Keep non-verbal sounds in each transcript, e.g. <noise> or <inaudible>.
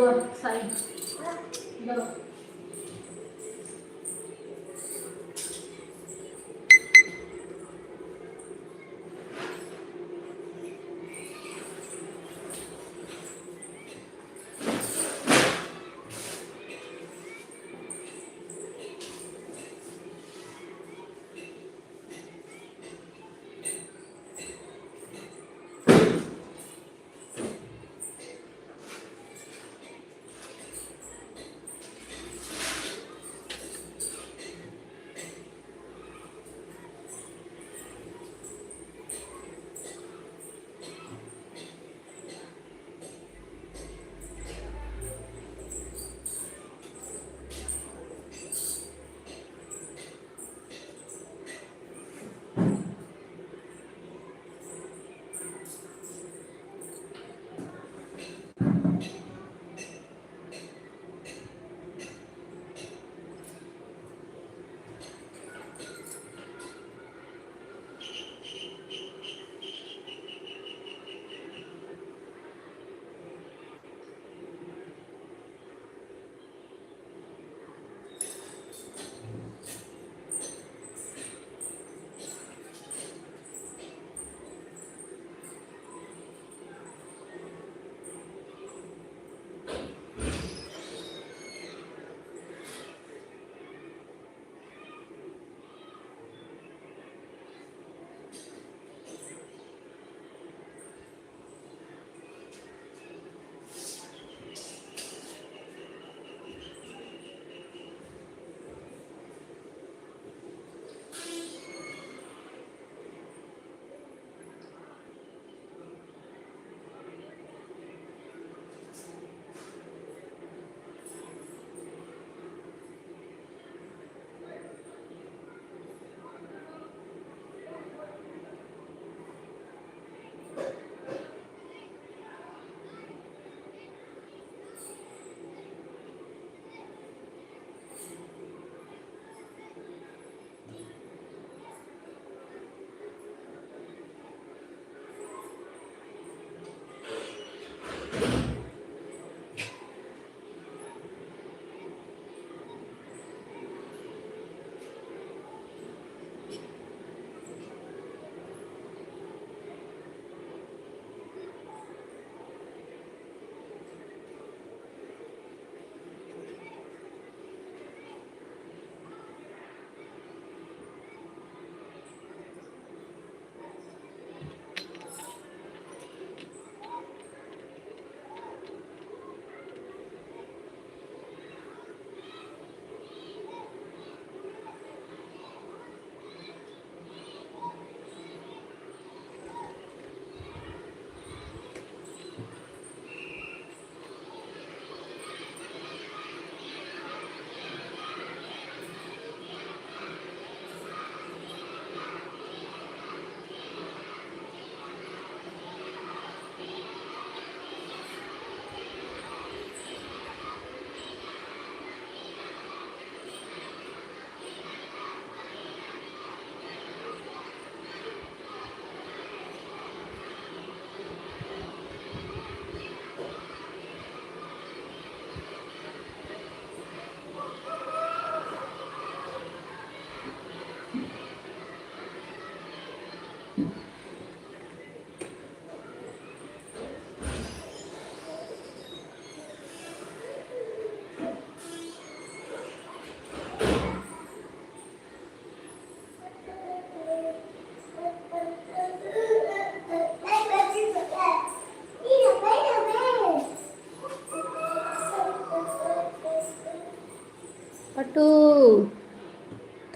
多三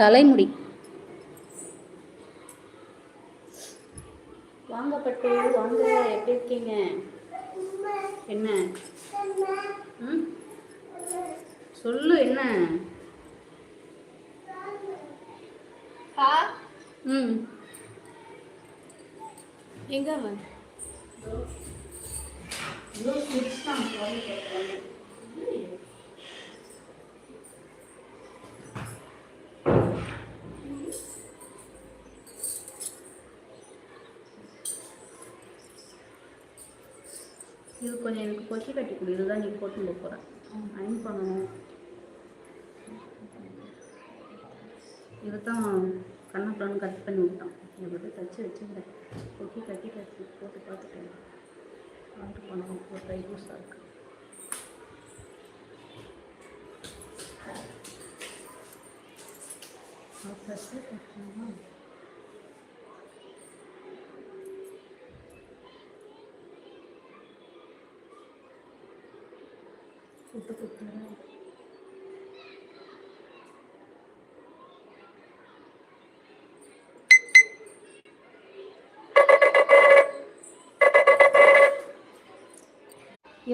தலைமுடி வாங்க பட்டு வாங்க எப்படி இருக்கீங்க என்ன ம் சொல்லு என்ன ம் எங்க அவன் இது கொஞ்சம் எனக்கு கொச்சி கட்டி கொடு. இதுதான் நீ போட்டு போகிறேன் அயன் பண்ணணும். இதை தான் கண்ணப்பலான்னு கட் பண்ணி விட்டான். இதை தச்சு வச்சுருந்தேன் கொக்கி கட்டி கட்டி போட்டு பார்த்துட்டேன் ஆர்டர் பண்ணணும் ஒரு ட்ரை யூஸாக இருக்குது ட்ரெஸ்ஸு கட்டணுமா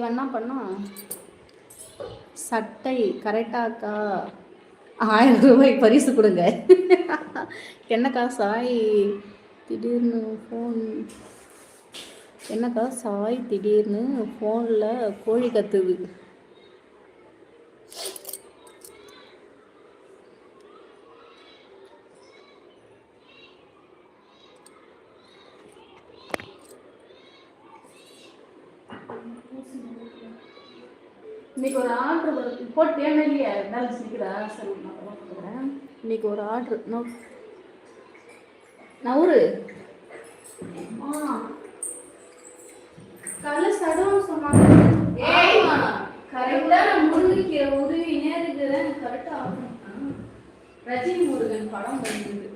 இவன் என்ன பண்ணான் சட்டை கரெக்டாக்கா ஆயிரம் ரூபாய் பரிசு கொடுங்க. என்னக்கா சாய்? திடீர்னு ஃபோன் என்னக்கா சாய் திடீர்னு ஃபோனில் கோழி கத்துது. இன்னைக்கு ஒரு ஆர்டர் போட்டு தேவை இல்லையா? இருந்தாலும் சீக்கிரா சரி நான் போட்டுக்கிறேன் இன்னைக்கு ஒரு ஆர்டர் நோ. நவுரு ஆ காலைல சடம் சொன்னாங்க. கரெக்டா முருங்கைக்கீரை உருவி நேருக்குறேன் கரெக்டா ஆகணும். ரஜினி முருகன் படம் வந்தது.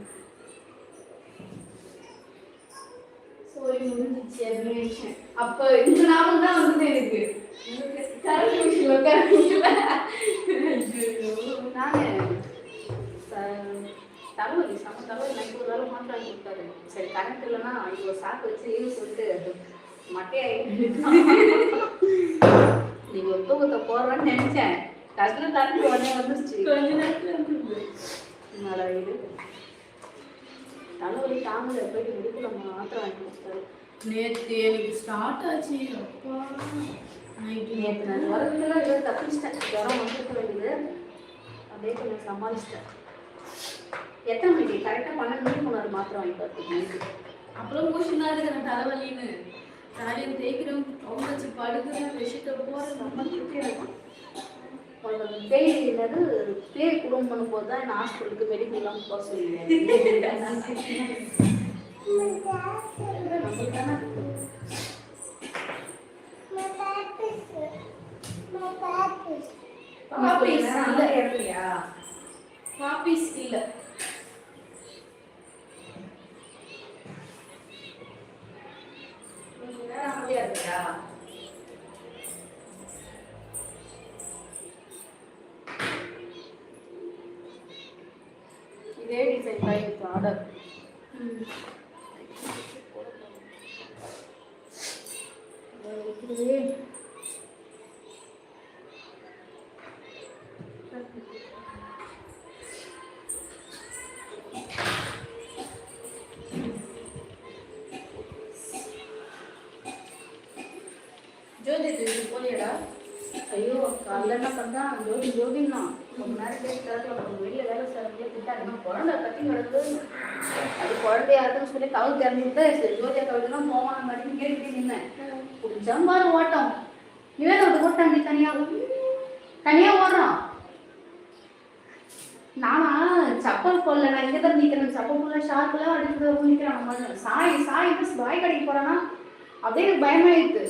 சோரி முடிஞ்சிச்சு இந்த ஞாபகம் தான் வந்து எனக்கு கரண்ட் மிஷின் உட்கார நானு தலைவலி செம தலைவலி நைட்டு ஒரு வேலை கொடுத்தாரு சரி கரண்ட் இல்லைன்னா ஐயோ சாக்கு வச்சு சொல்லிட்டு மட்டையாயிட்டு நீங்க ஒரு தூக்கத்தை போடுறேன்னு நினைச்சேன் டக்குனு கரண்ட் உடனே வந்துருச்சு கொஞ்ச நேரத்துல இது தலைவலி தாங்கல போயிட்டு முடிக்கல மாத்திரம் வாங்கி கொடுத்தாரு நேத்து எனக்கு ஸ்டார்ட் ஆச்சு அப்பா. நைட்டு நேற்று நான் வரதுக்குள்ள ஏதோ தப்பிச்சிட்டேன். ஜுரம் வந்துருக்க வேண்டியது. அப்படியே கொஞ்சம் சமாளிச்சிட்டேன். எத்தனை மணிக்கு? கரெக்டாக பன்னெண்டு மணிக்கு முன்னாடி மாத்திரம் வாங்கி பார்த்துக்கணும் அப்புறம் மூச்சு தான் இருக்கிறேன் தலைவலின்னு. தலையும் தேய்க்கிறோம் அவங்க வச்சு படுக்கிறேன் விஷயத்த போறேன் நம்ம திருப்தி இருக்கும். உங்களுக்கு பேய் என்னது பேய் குடும்பம் பண்ணும்போது தான் நான் ஹாஸ்பிட்டலுக்கு மெடிக்கல்லாம் போக பாப்பீஸ் இல்ல. இடத்துலயா பாப்பீஸ் இல்ல குடிச்சான் பாரு ஓட்டம். இவன் விட்டு போட்டான் நீ தனியா? தனியா ஓடுறான். நானா சப்பல் போடல நான் இங்க தான் நிக்கிறேன். சப்பல் போடல ஷார்ப்ல அடிச்சு நம்ம சாய் சாய் பாய் கடைக்கு போறானா? அப்படியே எனக்கு பயமாயிடுது.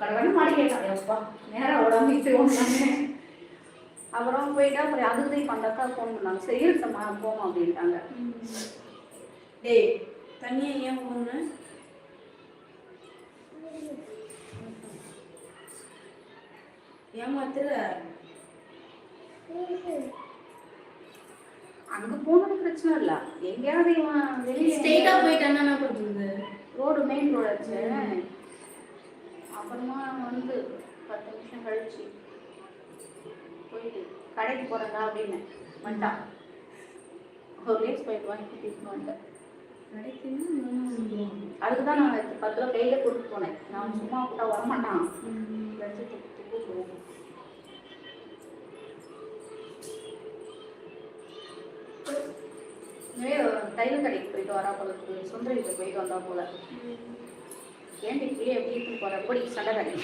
கடவுள் மாடி கேட்டான். எப்பா நேரம் உடம்பு இப்படி ஒன்று அப்புறம் போயிட்டா அப்புறம் அதுக்கு இப்போ அந்த அக்கா ஃபோன் பண்ணாங்க. சரி இருக்கம்மா போமா அப்படின்ட்டாங்க. டேய் தனியா ஏன் போன ஏமாத்துற? அங்க போனது பிரச்சனை இல்ல. எங்கேயாவது இவன் வெளியே போயிட்டானா என்ன பண்றது? ரோடு மெயின் ரோடு ஆச்சு. அப்புறமா வந்து பத்து நிமிஷம் கழிச்சு போயிட்டு கடைக்கு போறதா அப்படின்னு வந்துட்டான். ஒரு லேஸ் போயிட்டு வாங்கி கூட்டிட்டு வந்துட்டேன். அதுக்கு தான் நான் பத்து ரூபா கையில கொடுத்து போனேன். நான் சும்மா கூட்டா வரமாட்டான். தையல் கடைக்கு போயிட்டு வரா போல இருக்கு. சுந்தரிக்கு போயிட்டு வந்தா போல. ஏன்டி இப்படியே எப்படி இருக்கு போற? பொடி சண்டை கடி.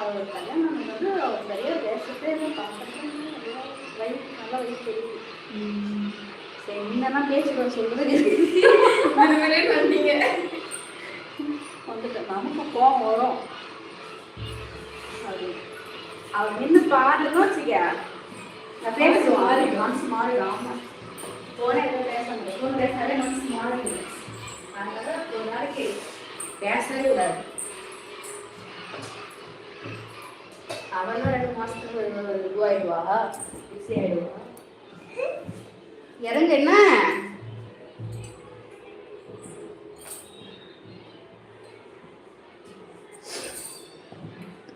அவர் கல்யாணம் வந்து அவர் இருந்தால் பார்த்துட்டு வயசு நல்லா வயசு தெரியுது. சரி என்னன்னா பேசுகிறோம் சொல்கிறது வந்தீங்க. வந்துட்டு நமக்கு கோவம் வரும். அது அவர் நின்று பாடணும் வச்சுக்க நான் பேசுவேன் மாறிடும். மனசு மாறிடும். ஆமாம் போனே எதுவும் பேச முடியாது ஃபோன் பேசினாலே மனசு மாறிடும். அதனால ஒரு நாளைக்கு பேசவே கூடாது. அவளும் ரெண்டு மாசத்துக்கு இதுவாயிடுவா. பிஸி ஆயிடுவா. இறங்க என்ன?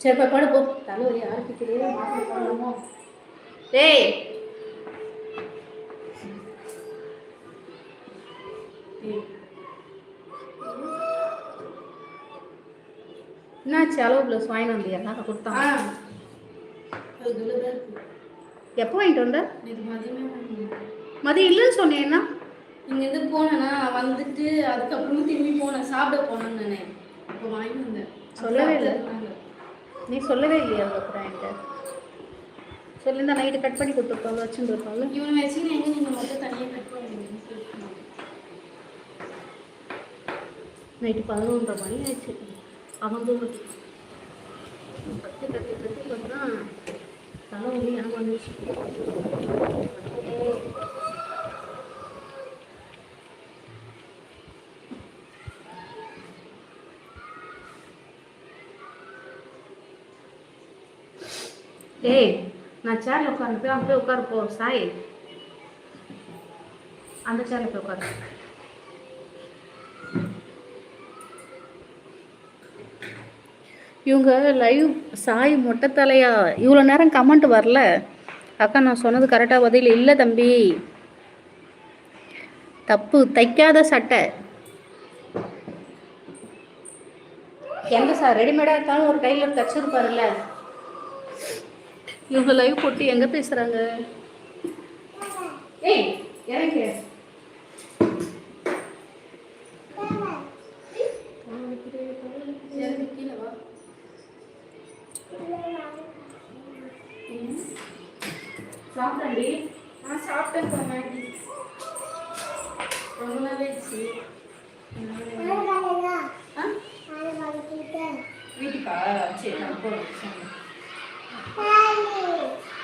சரி போய் படு போ. தலைவலி ஆரம்பிக்குது. மாத்திரை பண்ணலாமோ டேய். என்னாச்சு? அளவு ப்ளஸ் வாங்கிட்டு வந்தியா நான் கொடுத்தான். எப்போ வாங்கிட்டு வந்த? மதியமே இல்லைன்னு சொன்னேன்னா இங்கேருந்து போனேன்னா வந்துட்டு அதுக்கப்புறமா திரும்பி போனேன் சாப்பிட போனேன்னு நானே அப்போ வாங்கி வந்தேன் சொல்லவே இல்லை. நீ சொல்லவே இல்லையா அதுக்கப்புறம் என்கிட்ட சொல்லியிருந்தா நைட்டு கட் பண்ணி கொடுத்துருப்பாங்க வச்சுட்டு இருப்பாங்க இவனை வச்சுன்னு எங்க நீங்க மட்டும் தனியாக கட் சொல்லிட்டு நைட்டு பதினொன்றரை மணி ஆயிடுச்சு அவன் தூங்கிட்டு கத்தி கத்தி கத்தி பார்த்தா தலைவலி எனக்கு வந்துச்சு ஏய் நான் சேர்ல உட்காந்து போய் அங்கே போய் உட்காரு போ சாய். அந்த சேர்ல போய் உட்காரு. இவங்க லைவ் சாய் மொட்டை தலையா? இவ்வளோ நேரம் கமெண்ட் வரல. அக்கா நான் சொன்னது கரெக்டாக பதில் இல்லை தம்பி. தப்பு தைக்காத சட்டை. எங்க சார் ரெடிமேடாக இருக்காலும் ஒரு டைலர் தச்சிருப்பாருல்ல? இவங்க லைவ் போட்டு எங்க பேசுறாங்க? ஏய் இறங்கு. சரி கீழே வா. சாப்பிட்டேன்டி. நான் சாப்பிட்டேன் மேகி ரொம்ப ஆ? வீட்டுக்கா? சரி நான் போகிறேன்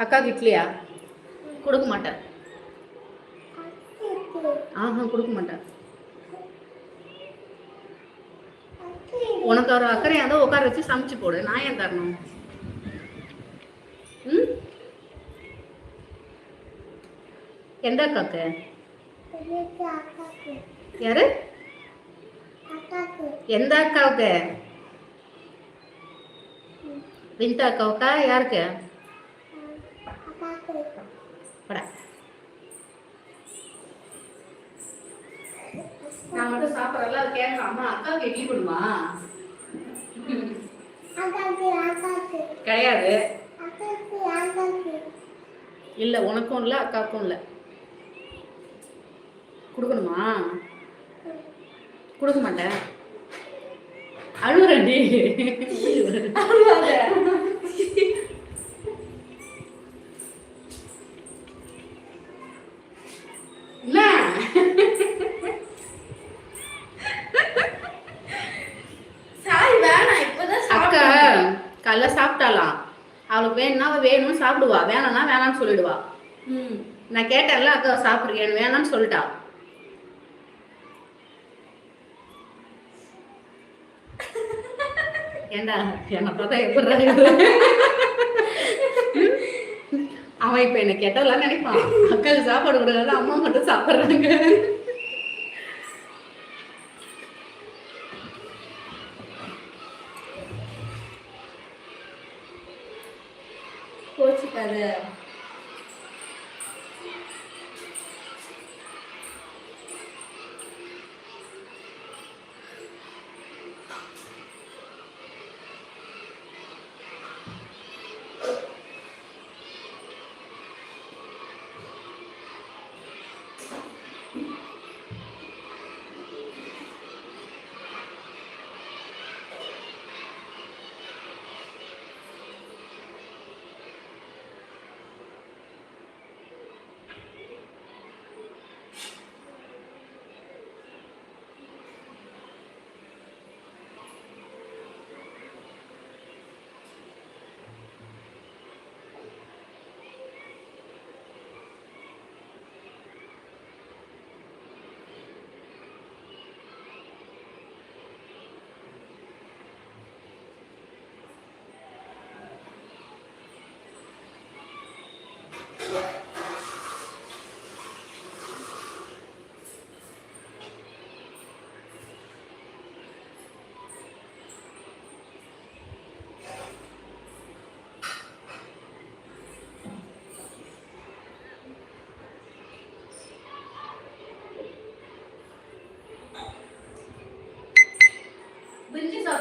அக்காவுக்கு இட்லியா கொடுக்க மாட்டேன் ஆஹா கொடுக்க மாட்டேன் உனக்கு ஒரு அக்கறையாக இருந்தால் உட்கார வச்சு சமைச்சு போடு. நான் ஏன் தரணும்? ம்? எந்த அக்காக்கு? யாரு? எந்த அக்காவுக்கு? விந்தா அக்காவுக்கா? யாருக்கு படா நான் மட்டும் சாப்பிட்றல அது கேட்க அம்மா அக்காவுக்கு இட்லி கொடுமா கிடையாது. இல்லை உனக்கும் இல்லை அக்காவுக்கும் இல்லை. கொடுக்கணுமா? கொடுக்க மாட்டேன். அழுகுறேன்டி என்ன சாரி வேணாம் இப்பதான் அக்கா சாப்பிட்டேன் காலைல சாப்பிட்டாலாம் அவளுக்கு வேணும்னா அவ வேணும்னு வேணாம்னா சொல்லிடுவா. நான் கேட்டேன்ல அக்கா சாப்பிட்றேன் வேணாம்னு சொல்லிட்டா. ஏண்டா என்னை பார்த்தா எப்படி அவன் இப்ப என்ன கெட்டவெல்லாம் நினைப்பான். அக்காவுக்கு சாப்பாடு கொடுக்காத அம்மா மட்டும் சாப்பிடுறாங்க.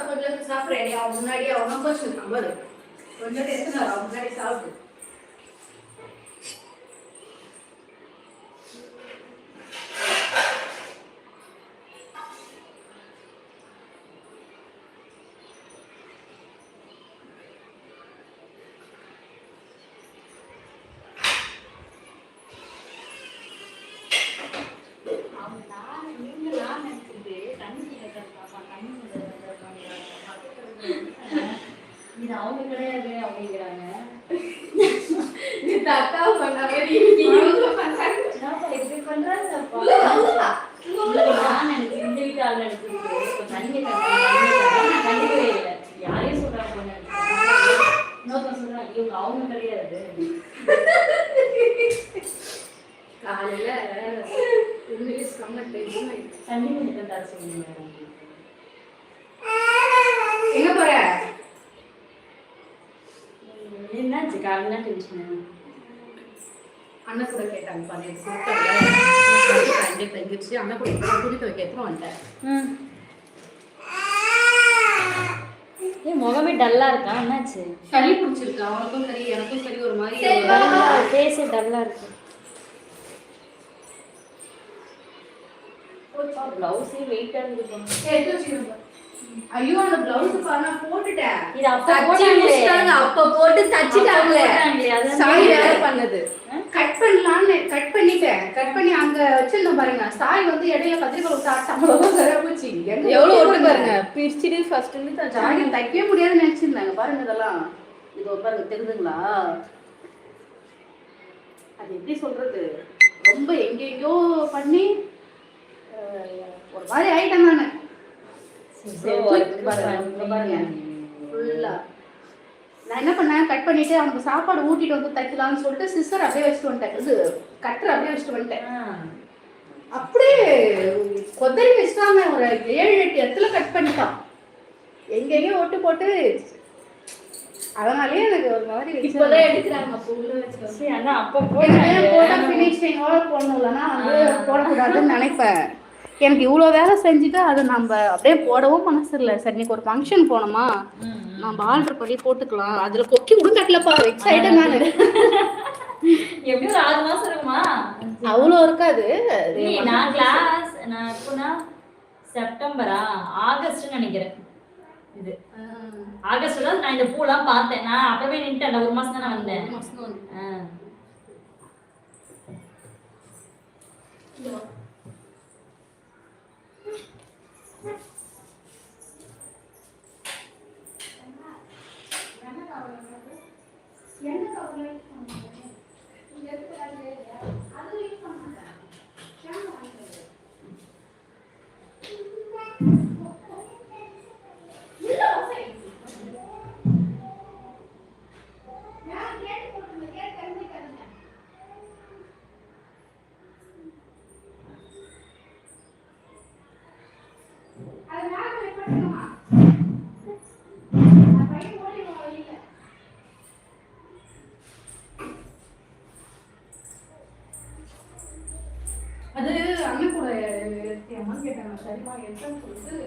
கொஞ்சம் சாப்பிட்றேன் அவன் முன்னாடி அவன் நம்பர் சொல்றான் கொஞ்சம் எத்தனை அவன் முன்னாடி சாப்பிட்டு அவன் நான் நீங்க நான் நினைச்சிட்டு தண்ணி கேட்கறது பாப்பா தண்ணி இது அவங்க கிடையாது அப்படிங்கிறாங்க நீ தத்தா பண்ண மாதிரி இவங்க பண்றாங்க என்னப்பா இப்படி பண்றாங்கப்பா உங்களுக்கு நான் நினைச்சு இந்த வீட்டு ஆள் நினைச்சிட்டு இப்ப தண்ணி கேட்கறது நான் கண்டிப்பே இல்லை யாரையும் சொல்றாங்க போல இன்னொருத்தன் சொல்றான் இவங்க அவங்க கிடையாது காலையில இங்கிலீஷ் செம்ம டென்ஷன் ஆயிடுச்சு தண்ணி கொஞ்சம் தர சொல்லுங்க எங்க போற என்னாச்சு காலையில டென்ஷன் அண்ணன் கூட கேட்டாங்க பாரு ரெண்டு தங்கிடுச்சு அண்ணன் கூட துணி துவைக்க எடுத்துட்டு வந்துட்டேன்? ஏன் முகமே டல்லா இருக்கா? என்னாச்சு? சளி பிடிச்சிருக்கு அவனுக்கும் சரி எனக்கும் சரி ஒரு மாதிரி ஃபேஸே டல்லா இருக்கு. பிளவுஸே வெயிட்டா இருக்கு. ஐயோ அந்த பிளவுஸ் பாரு நான் போட்டுட்டேன். இது அப்ப. முடிச்சிட்டாங்க, அப்ப போட்டு தச்சுட்டாங்களே சாய் கேட்டேன். பண்ணது. கட் பண்ணலாம்னு கட் பண்ணிட்டேன். கட் பண்ணி அங்க வச்சிருந்தேன் பாருங்க. சாய் வந்து இடையில கத்திரிக்கோள் விட்டு ஆட்டாம வேற போச்சு. எவ்வளவு ஒட்டு பாருங்க பாருங்க. பிரிச்சுட்டு ஃபர்ஸ்ட் இருந்து ஜாகி தைக்கவே முடியாதுன்னு நினைச்சிருந்தாங்க. பாருங்க இதெல்லாம். இது பாருங்க தெரியுதுங்களா? அது எப்படி சொல்றது? ரொம்ப எங்கெங்கயோ பண்ணி ஒரு மாதிரி ஆயிட்டேன் நானு. பாருங்க பாருங்க ஃபுல்லா நான் என்ன பண்ணேன்? கட் பண்ணிட்டு அவனுக்கு சாப்பாடு ஊட்டிட்டு வந்து தைக்கலாம்னு சொல்லிட்டு சிஸ்டர் அப்படியே வச்சுட்டு வந்துட்டேன். இது கட்டர் அப்படியே வச்சுட்டு வந்துட்டேன். அப்படியே கொத்தரி வச்சுட்டாங்க. ஒரு ஏழு எட்டு இடத்துல கட் பண்ணிட்டான். எங்கெங்கயோ ஒட்டு போட்டு அதனாலயே எனக்கு ஒரு மாதிரி இப்பதான் எடுக்கிறாங்க. அப்ப அப்ப போட்டாங்க ஃபினிஷிங்கோட போடணும் இல்லைன்னா வந்து போடக்கூடாதுன்னு நினைப்பேன். எனக்கு இவ்வளோ வேலை செஞ்சுட்டு அது நம்ம அப்படியே போடவும் மனசு இல்லை. சரி இன்னைக்கு ஒரு ஃபங்க்ஷன் போனோமா? நம்ம ஆர்டர் பண்ணி போட்டுக்கலாம். அதுல கொக்கி உடுங்கட்டலப்பா. எக்ஸைட்டட் நான். எப்படியும் ஒரு ஆறு மாசம் இருக்குமா? அவ்வளோ இருக்காது. நான் கிளாஸ் நான் எப்போனா செப்டம்பரா ஆகஸ்ட் நினைக்கிறேன். இது. ஆகஸ்ட்ல நான் இந்த பூலாம் பார்த்தேன். நான் அப்பவே நின்ட்டேன் ஒரு மாசம் தான் வந்தேன். ஆ. என் அம்மா கேட்டாங்க சரிம்மா என்னன்னு சொல்லிட்டு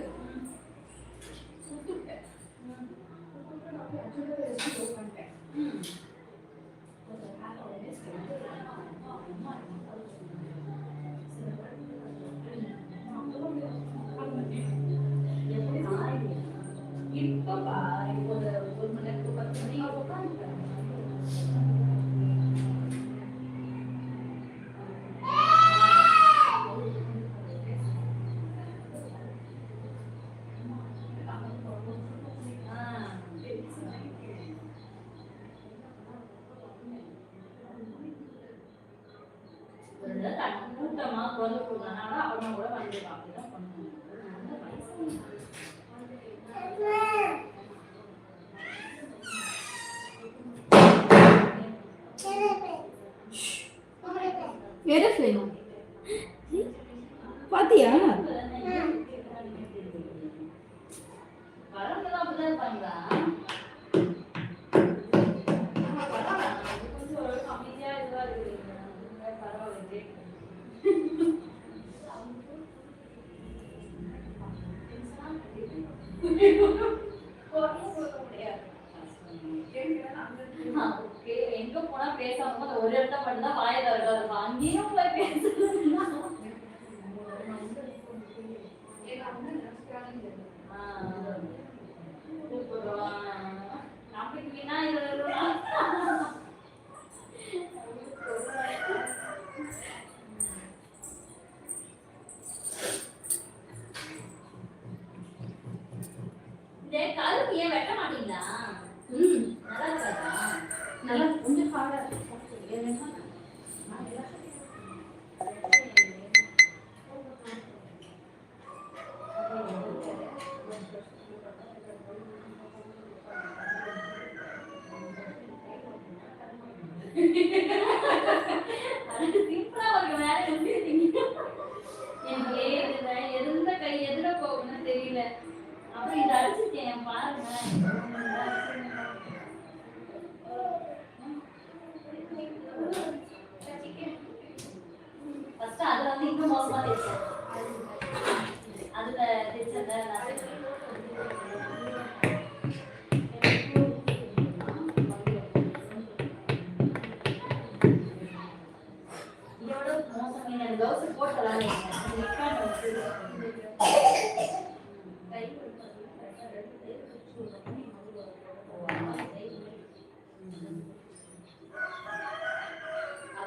Sí. <laughs>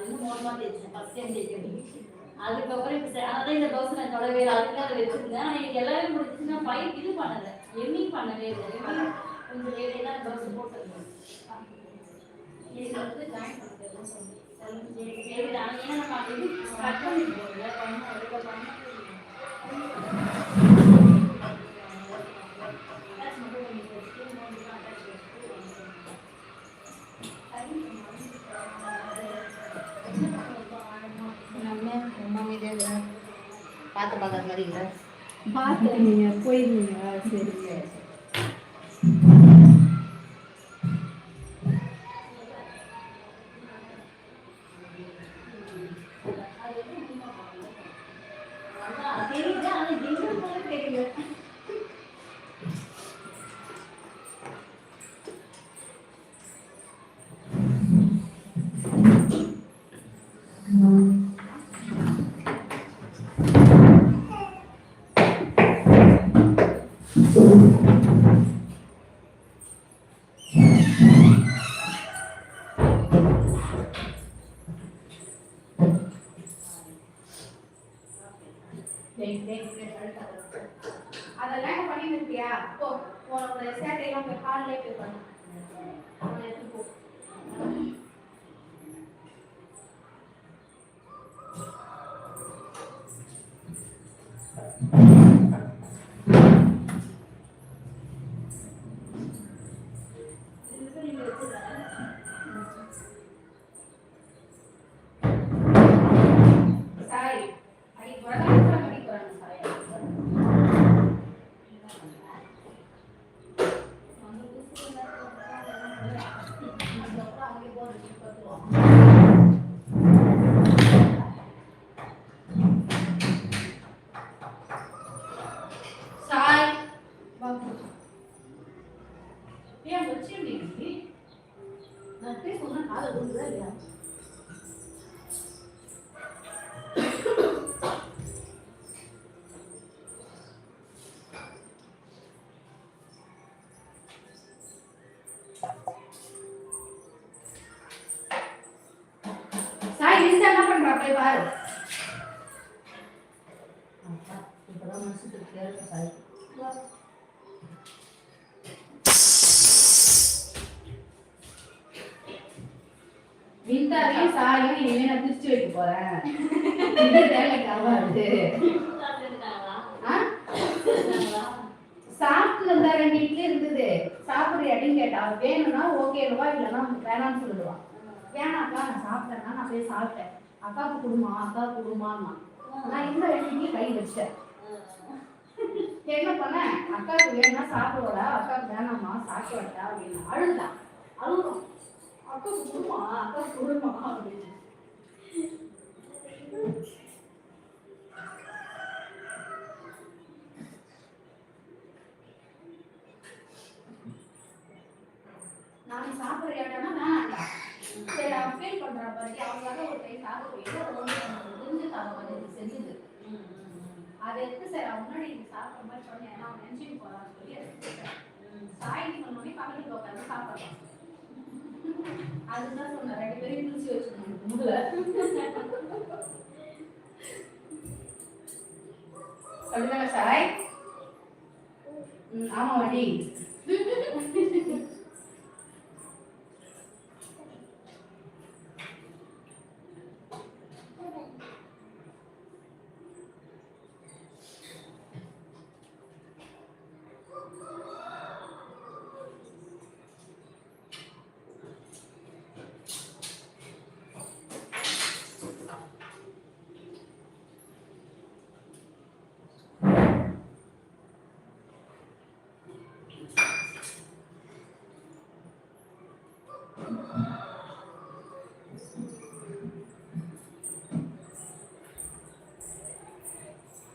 அப்படின்னு மூணு மாதம் தேய்ச்சேன் ஃபஸ்ட் அதுக்கப்புறம் இப்போ ஆனால் இந்த ப்ளவுஸ் நான் தொடவே இல்லை. அதுக்கு எனக்கு எல்லாமே முடிஞ்சிச்சு. நான் பயிர் பண்ணலை. எம்மிங் பண்ணவே இல்லை. கொஞ்சம் லேட்டே தான் ப்ளவுஸ் போட்டிருந்தேன் வந்து சொல்லி சரி ஏன்னா நம்ம பார்த்து பார்க்காத மாதிரி இல்லை பார்த்தேன் நீங்கள் போயிருந்தீங்களா சரிங்க பாரு இப்பதான் மனசு திருப்தியா இருக்கு சாய் சாயும் இனிமே நான் திருச்சி வைக்க போறேன் இது வேலைக்கு ஆகாது சாப்பிட்டு வந்தா ரெண்டு இட்லி இருந்தது சாப்பிடுறியாட்டின்னு கேட்டா வேணும்னா ஓகேவா இல்லைன்னா வேணாம்னு சொல்லிடுவான் வேணாக்கா நான் சாப்பிட்டேன்னா நான் போய் சாப்பிட்டேன் அக்காவுக்கு கொடுமா அக்கா கொடுமான்னா நான் இந்த ரெண்டு கை வச்சேன் என்ன பண்ணேன் அக்காவுக்கு வேணும்னா சாப்பிடுவாடா அக்காவுக்கு வேணாமா சாப்பிட்டு வரட்டா அப்படின்னு அழுதான் அழுகும் அக்காவுக்கு கொடுமா அக்காவுக்கு கொடுமா அப்படின்னு. நான் சாப்பிட்ற இடம்னா வேணாண்டா சரி ஃபீல் பண்றா பாரு அவங்களால ஒரு கை போயிட்டு புரிஞ்சு தவ செஞ்சுது. அதை எடுத்து சார்? முன்னாடி நீ சாப்பிட்ற மாதிரி சொன்னேன். ஏன்னா அவன் நினைச்சுட்டு போறான்னு சொல்லி எடுத்துக்கிட்டேன். சாய்க்கு பக்கத்துல உட்காந்து சாப்பிடலாம். அதுதான் சொன்னேன். ரெண்டு பேரும் பிடிச்சி வச்சுக்கணும். முதுல அப்படிதானே சாய்? ஆமா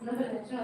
Una relazione